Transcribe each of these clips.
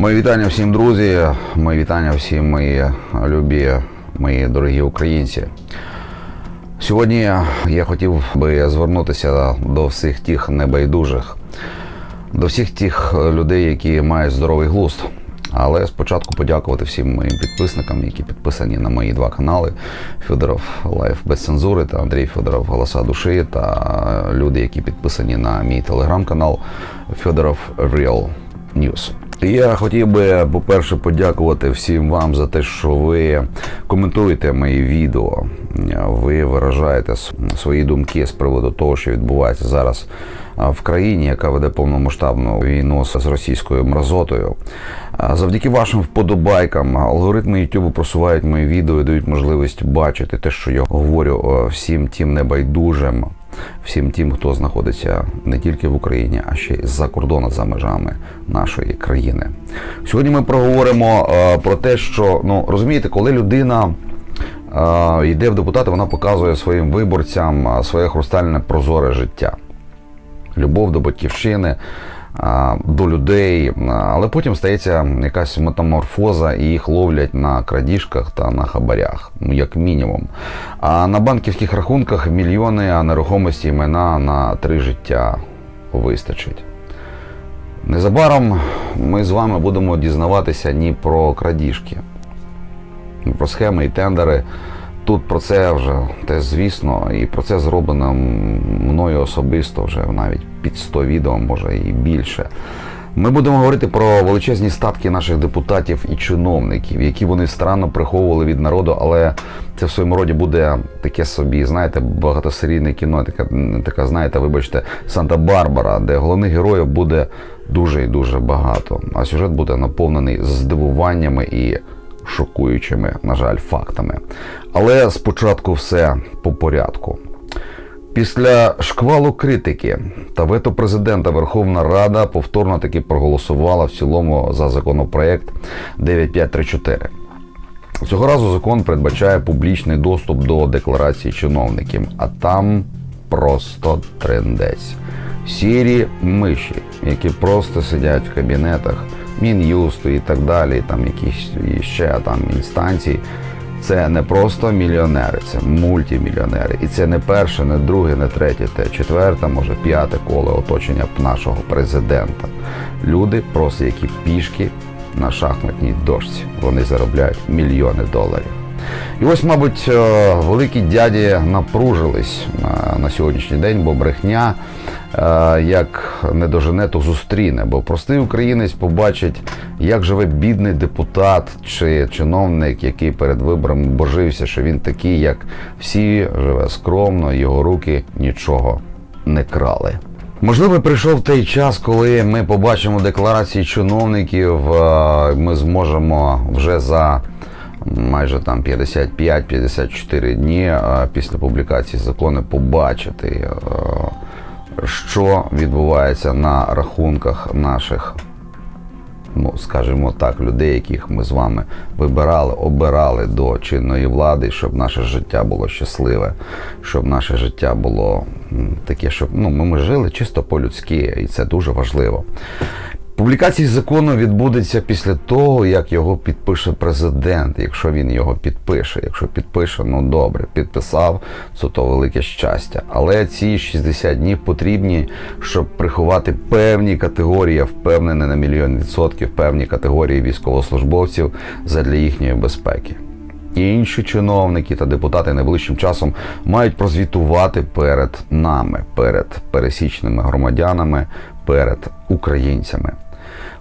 Мої вітання всім друзі, мої вітання всім мої любі, мої дорогі українці. Сьогодні я хотів би звернутися до всіх тих небайдужих, до всіх тих людей, які мають здоровий глузд. Але спочатку подякувати всім моїм підписникам, які підписані на мої два канали: Федоров Лайф без цензури та Андрій Федоров Голоса душі, та люди, які підписані на мій телеграм-канал Федоров Real News. Я хотів би, по-перше, подякувати всім вам за те, що ви коментуєте мої відео, ви виражаєте свої думки з приводу того, що відбувається зараз в країні, яка веде повномасштабну війну з російською мразотою. Завдяки вашим вподобайкам алгоритми YouTube просувають мої відео і дають можливість бачити те, що я говорю всім тим небайдужим, всім тим, хто знаходиться не тільки в Україні, а ще й за кордону за межами нашої країни. Сьогодні ми проговоримо е, про те, що ну розумієте, коли людина е, йде в депутати, вона показує своїм виборцям е, своє хрустальне прозоре життя любов до батьківщини, до людей, але потім стається якась метаморфоза, і їх ловлять на крадіжках та на хабарях, ну як мінімум. А на банківських рахунках мільйони, а нерухомості і майна на три життя вистачить. Незабаром ми з вами будемо дізнаватися ні про крадіжки, ні про схеми і тендери. Тут про це вже те звісно, і про це зроблено мною особисто вже навіть під 100 відео, може і більше. Ми будемо говорити про величезні статки наших депутатів і чиновників, які вони странно приховували від народу, але це в своєму роді буде таке собі, знаєте, багатосерійне кіно, така, така знаєте, вибачте, Санта-Барбара, де головних героїв буде дуже і дуже багато. А сюжет буде наповнений здивуваннями і шокуючими, на жаль, фактами. Але спочатку все по порядку. Після шквалу критики та вето президента Верховна Рада повторно таки проголосувала в цілому за законопроект 9534. Цього разу закон передбачає публічний доступ до декларації чиновників, а там просто трендець. Сірі миші, які просто сидять в кабінетах Мін'юсту і так далі, там якісь ще там інстанції. Це не просто мільйонери, це мультімільйонери. І це не перше, не друге, не третє, те четверте, може п'яте коло оточення нашого президента. Люди просто які пішки на шахматній дошці. Вони заробляють мільйони доларів. І ось, мабуть, е, великі дяді напружились на сьогоднішній день, бо брехня е, як не дожене, то зустріне. Бо простий українець побачить, як живе бідний депутат чи чиновник, який перед виборами божився, що він такий, як всі, живе скромно, його руки нічого не крали. Можливо, прийшов той час, коли ми побачимо декларації чиновників, е, ми зможемо вже за майже там 55-54 дні е, після публікації закону побачити, е, що відбувається на рахунках наших, ну скажімо так, людей, яких ми з вами вибирали, обирали до чинної влади, щоб наше життя було щасливе, щоб наше життя було таке, щоб ну, ми, ми жили чисто по-людськи, і це дуже важливо. Публікація закону відбудеться після того, як його підпише президент, якщо він його підпише. Якщо підпише, ну добре, підписав, це то велике щастя. Але ці 60 днів потрібні, щоб приховати певні категорії, впевнений на мільйон відсотків, певні категорії військовослужбовців задля їхньої безпеки. Інші чиновники та депутати найближчим часом мають прозвітувати перед нами, перед пересічними громадянами, перед українцями.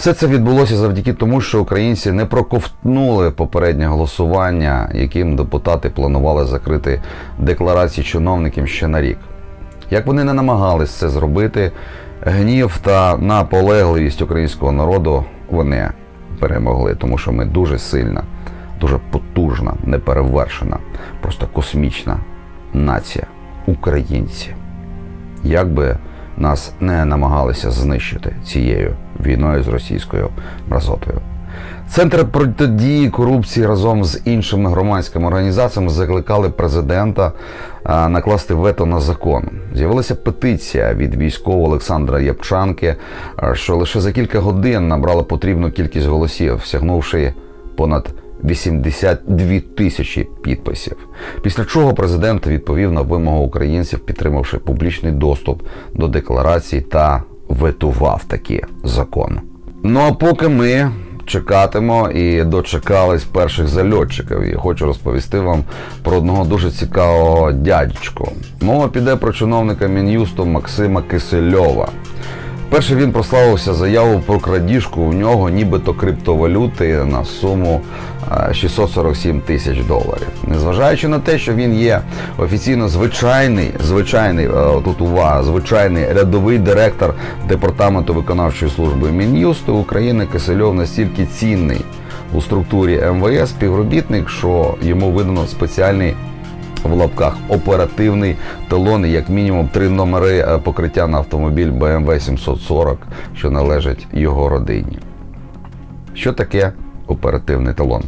Все це відбулося завдяки тому, що українці не проковтнули попереднє голосування, яким депутати планували закрити декларації чиновників ще на рік. Як вони не намагались це зробити, гнів та наполегливість українського народу вони перемогли, тому що ми дуже сильна, дуже потужна, неперевершена, просто космічна нація, українці. Як би нас не намагалися знищити цією війною з російською мразотою. Центр протидії корупції разом з іншими громадськими організаціями закликали президента накласти вето на закон. З'явилася петиція від військового Олександра Япчанки, що лише за кілька годин набрала потрібну кількість голосів, сягнувши понад 82 тисячі підписів. Після чого президент відповів на вимогу українців, підтримавши публічний доступ до декларації та ветував такі закон. Ну а поки ми чекатимо і дочекались перших зальотчиків, і хочу розповісти вам про одного дуже цікавого дядечку. Мова піде про чиновника Мін'юсту Максима Кисельова. Перше він прославився заяву про крадіжку у нього, нібито криптовалюти на суму е, 647 тисяч доларів. Незважаючи на те, що він є офіційно звичайний, звичайний е, тут увага, звичайний рядовий директор департаменту виконавчої служби Мін'юсту України, Кисельов настільки цінний у структурі МВС співробітник, що йому видано спеціальний в лапках оперативний талон, і як мінімум три номери е, покриття на автомобіль BMW 740, що належить його родині. Що таке оперативний талон?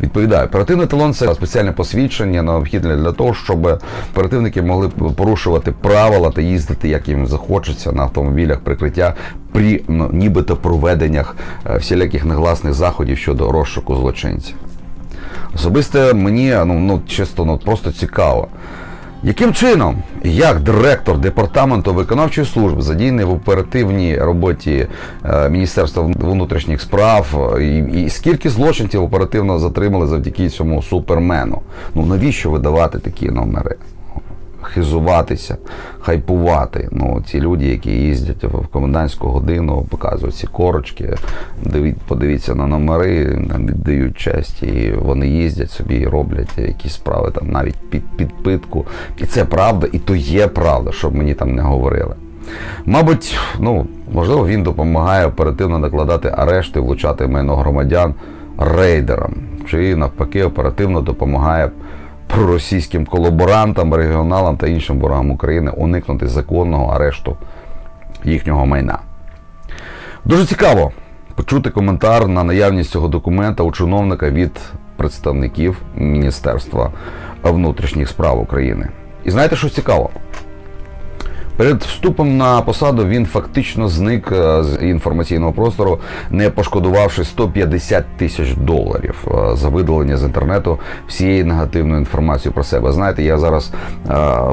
Відповідаю, оперативний талон це спеціальне посвідчення, необхідне для того, щоб оперативники могли порушувати правила та їздити, як їм захочеться, на автомобілях прикриття при ну, нібито проведеннях е, всіляких негласних заходів щодо розшуку злочинців. Особисто мені ну, ну чисто ну, просто цікаво. Яким чином, як директор департаменту виконавчої служби задійний в оперативній роботі е, Міністерства внутрішніх справ, і, і скільки злочинців оперативно затримали завдяки цьому супермену? Ну навіщо видавати такі номери? Хизуватися, хайпувати. Ну, ці люди, які їздять в комендантську годину, показують ці корочки, подивіться на номери, віддають честь, і вони їздять собі і роблять якісь справи там навіть під підпитку. І це правда, і то є правда, щоб мені там не говорили. Мабуть, ну можливо, він допомагає оперативно накладати арешти, влучати майно громадян рейдерам, чи навпаки оперативно допомагає проросійським колаборантам, регіоналам та іншим ворогам України уникнути законного арешту їхнього майна. Дуже цікаво почути коментар на наявність цього документа у чиновника від представників Міністерства внутрішніх справ України. І знаєте, що цікаво? Перед вступом на посаду він фактично зник е, з інформаційного простору, не пошкодувавши 150 тисяч доларів е, за видалення з інтернету всієї негативної інформації про себе. Знаєте, я зараз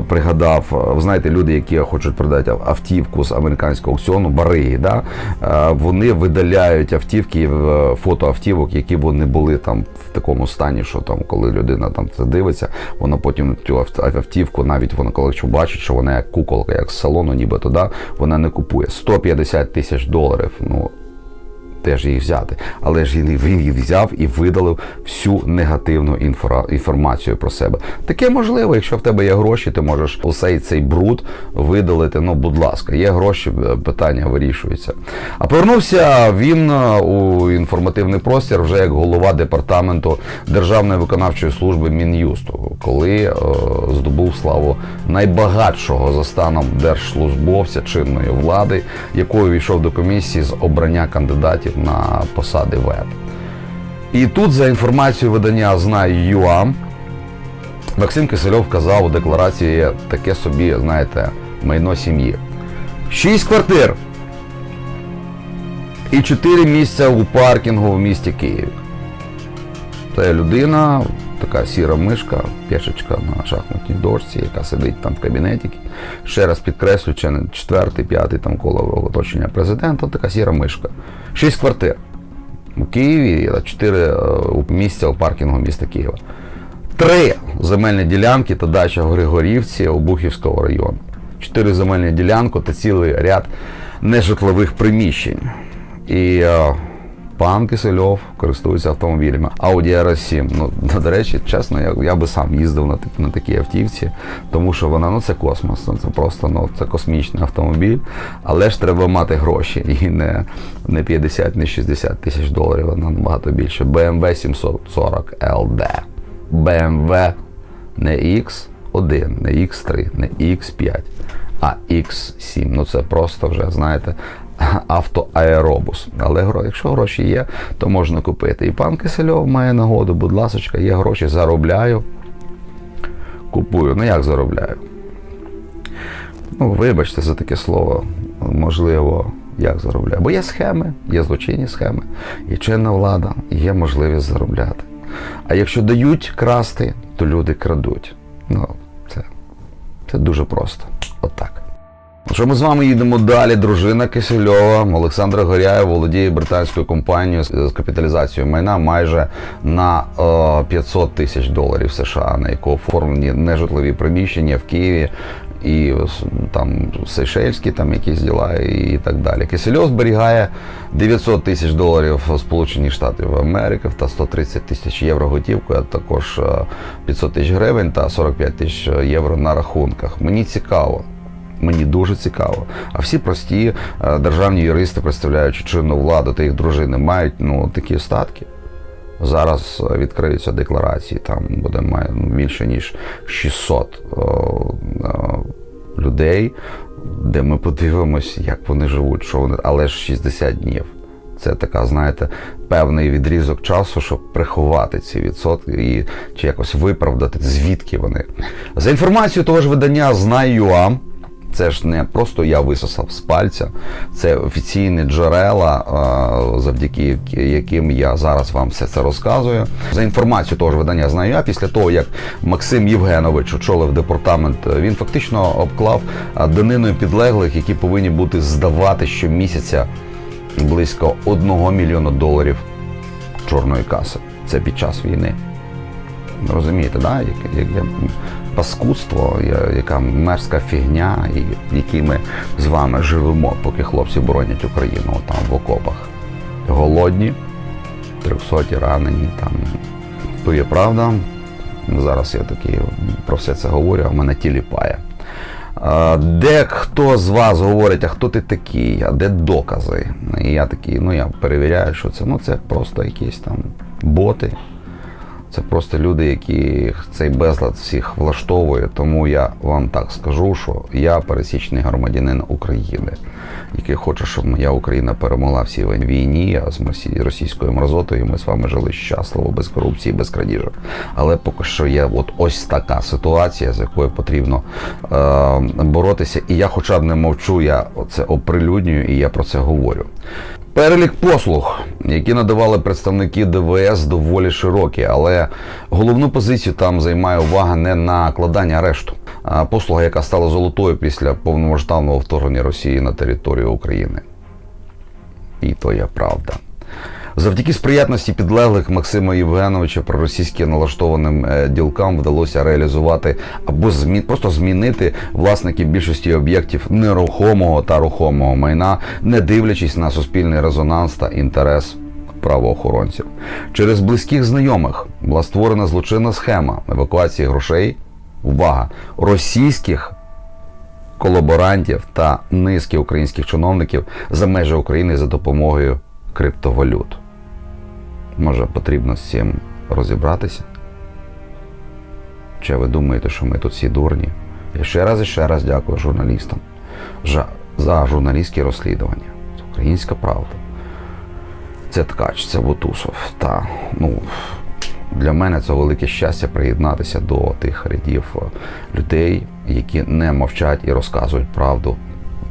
пригадав, е, ви знаєте, люди, які хочуть продати автівку з американського аукціону, бариги, да? е, вони видаляють автівки, фото автівок, які вони були там в такому стані, що там, коли людина там це дивиться, вона потім цю ав- автівку, навіть вона коли бачить, що вона як куколка, як з салону, ніби да, вона не купує. 150 тисяч доларів. Ну, теж їх взяти. Але ж він, їх взяв і видалив всю негативну інформацію про себе. Таке можливо, якщо в тебе є гроші, ти можеш усе цей бруд видалити. Ну, будь ласка, є гроші, е, питання вирішується. А повернувся він е, у інформативний простір вже як голова департаменту Державної виконавчої служби Мін'юсту, коли е, здобув славу найбагатшого за станом держслужбовця чинної влади, якою війшов до комісії з обрання кандидатів на посади ВЕП. І тут, за інформацією видання Знай.ЮА, Максим Кисельов казав у декларації таке собі, знаєте, майно сім'ї. Шість квартир і чотири місця у паркінгу в місті Києві. Це людина, така сіра мишка, пішечка на шахматній дошці, яка сидить там в кабінеті. Ще раз підкреслю, чи не четвертий, п'ятий там коло оточення президента, така сіра мишка. Шість квартир у Києві, чотири е, місця у паркінгу міста Києва. Три земельні ділянки та дача в Григорівці Обухівського району. Чотири земельні ділянки та цілий ряд нежитлових приміщень. І е, пан Кисельов користується автомобілями Audi RS7. Ну, до речі, чесно, я, я би сам їздив на, на такій автівці, тому що вона ну це космос, це просто ну, це космічний автомобіль. Але ж треба мати гроші і не, не 50, не 60 тисяч доларів, а набагато більше. BMW 740 LD. BMW не X1, не X3, не X5, а X7. Ну це просто вже, знаєте, автоаеробус. Але якщо гроші є, то можна купити. І пан Кисельов має нагоду, будь ласка, є гроші, заробляю, купую. Ну як заробляю? Ну, вибачте за таке слово, можливо, як заробляю. Бо є схеми, є злочинні схеми, і чинна влада, є можливість заробляти. А якщо дають красти, то люди крадуть. Ну, це, це дуже просто. Отак. Що ми з вами їдемо далі? Дружина Кисельова Олександра Горяєва володіє британською компанією з капіталізацією майна майже на е, 500 тисяч доларів США, на яку оформлені нежитлові приміщення в Києві і там Сейшельські там якісь діла і так далі. Кисельов зберігає 900 тисяч доларів в Сполучені Штати Америки та 130 тисяч євро готівкою, а також е, 500 тисяч гривень та 45 тисяч євро на рахунках. Мені цікаво. Мені дуже цікаво. А всі прості е, державні юристи, представляючи чинну владу та їх дружини, мають ну, такі статки. Зараз е, відкриються декларації, там буде більше ніж 600 о, о, людей, де ми подивимось, як вони живуть, що вони, але ж 60 днів. Це така, знаєте, певний відрізок часу, щоб приховати ці відсотки і чи якось виправдати, звідки вони. За інформацією того ж видання Знаю.ua, це ж не просто я висосав з пальця, це офіційні джерела, завдяки яким я зараз вам все це розказую. За інформацією того ж видання знаю я, після того як Максим Євгенович очолив департамент, він фактично обклав даниною підлеглих, які повинні бути здавати щомісяця близько 1 мільйона доларів чорної каси. Це під час війни. Розумієте, да? як, як, як паскудство, яка мерзка фігня, і які ми з вами живемо, поки хлопці боронять Україну там в окопах. Голодні, трьохсоті ранені. Там. То є правда. Зараз я такі про все це говорю, а в мене тіліпає. А, Де хто з вас говорить, а хто ти такий, а де докази? І я такий, ну я перевіряю, що це. Ну це просто якісь там боти. Це просто люди, які цей безлад всіх влаштовує. Тому я вам так скажу, що я пересічний громадянин України, який хоче, щоб моя Україна перемогла в цій війні а з російською мразотою. Ми з вами жили щасливо, без корупції, без крадіжок. Але поки що є от ось така ситуація, з якою потрібно е, боротися. І я, хоча б не мовчу, я це оприлюднюю і я про це говорю. Перелік послуг, які надавали представники ДВС, доволі широкий, але головну позицію там займає увага не накладання арешту. А послуга, яка стала золотою після повномасштабного вторгнення Росії на територію України. І то є правда. Завдяки сприятності підлеглих Максима Євгеновича проросійськи налаштованим е, ділкам вдалося реалізувати або змі... просто змінити власників більшості об'єктів нерухомого та рухомого майна, не дивлячись на суспільний резонанс та інтерес правоохоронців. Через близьких знайомих була створена злочинна схема евакуації грошей. Увага! Російських колаборантів та низки українських чиновників за межі України за допомогою криптовалют. Може, потрібно з цим розібратися? Чи ви думаєте, що ми тут всі дурні? Я ще раз і ще раз дякую журналістам за, журналістські розслідування. Українська правда. Це ткач, це Бутусов. Та ну для мене це велике щастя приєднатися до тих рядів е, людей, які не мовчать і розказують правду,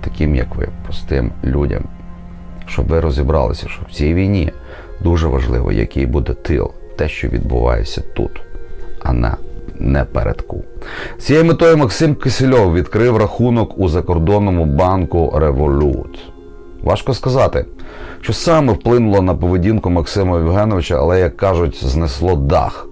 таким як ви, простим людям, щоб ви розібралися, що в цій війні дуже важливо, який буде тил, те, що відбувається тут, а не, не передку. З цією метою Максим Кисельов відкрив рахунок у закордонному банку Револют. Важко сказати, що саме вплинуло на поведінку Максима Євгеновича, але, як кажуть, знесло дах.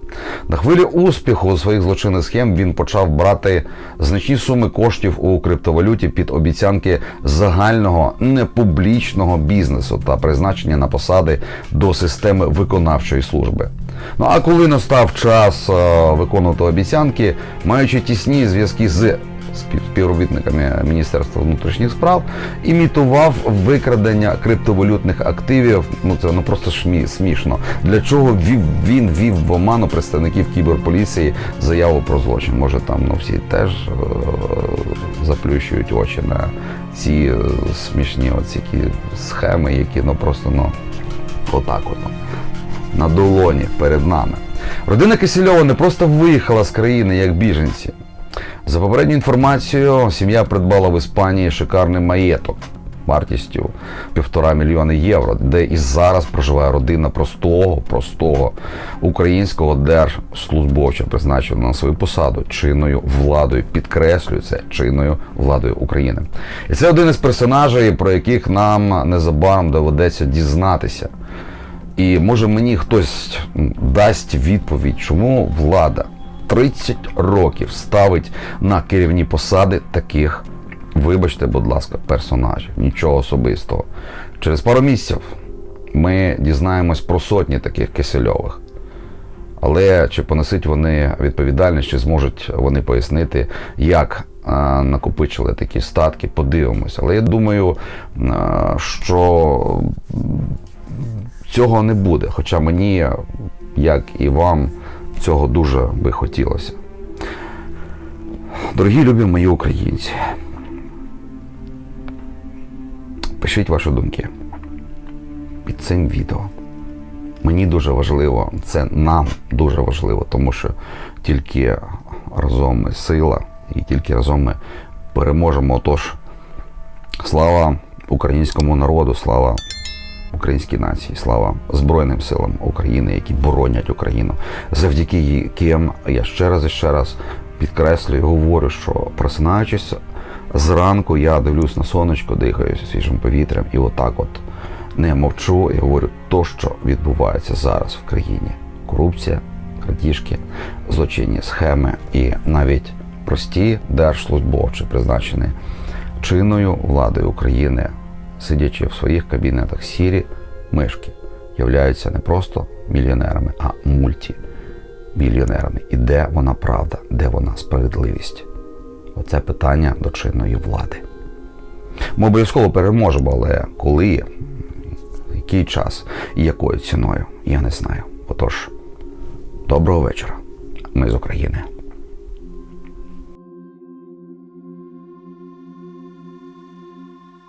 На хвилі успіху своїх злочинних схем він почав брати значні суми коштів у криптовалюті під обіцянки загального непублічного бізнесу та призначення на посади до системи виконавчої служби. Ну а коли настав час е, виконувати обіцянки, маючи тісні зв'язки з співробітниками Міністерства внутрішніх справ, імітував викрадення криптовалютних активів. Ну це ну просто шмі, смішно. Для чого вів він вів в оману представників кіберполіції заяву про злочин? Може там ну всі теж е- заплющують очі на ці е, смішні оці схеми, які ну просто ну отак от ну, на долоні перед нами. Родина Кисельова не просто виїхала з країни як біженці. За попередньою інформацією, сім'я придбала в Іспанії шикарний маєток вартістю півтора мільйони євро, де і зараз проживає родина простого, простого українського держслужбовця, призначеного на свою посаду чинною владою. Підкреслюю це чинною владою України. І це один із персонажей, про яких нам незабаром доведеться дізнатися. І може мені хтось дасть відповідь, чому влада 30 років ставить на керівні посади таких, вибачте, будь ласка, персонажів. Нічого особистого. Через пару місяців ми дізнаємось про сотні таких кисельових. Але чи понесуть вони відповідальність, чи зможуть вони пояснити, як е, накопичили такі статки, подивимося. Але я думаю, е, що цього не буде. Хоча мені, як і вам, цього дуже би хотілося. Дорогі любі мої українці, пишіть ваші думки під цим відео. Мені дуже важливо, це нам дуже важливо, тому що тільки разом ми сила і тільки разом ми переможемо. Отож, слава українському народу, слава українській нації, слава Збройним силам України, які боронять Україну, завдяки яким я ще раз і ще раз підкреслюю, говорю, що просинаючись зранку, я дивлюсь на сонечко, дихаю свіжим повітрям, і отак от не мовчу і говорю то, що відбувається зараз в країні: корупція, крадіжки, злочинні схеми і навіть прості держслужбовці, призначені чинною владою України, сидячи в своїх кабінетах сірі мишки, являються не просто мільйонерами, а мультимільйонерами. І де вона правда, де вона справедливість? Оце питання до чинної влади. Ми обов'язково переможемо, але коли, який час і якою ціною, я не знаю. Отож, доброго вечора. Ми з України.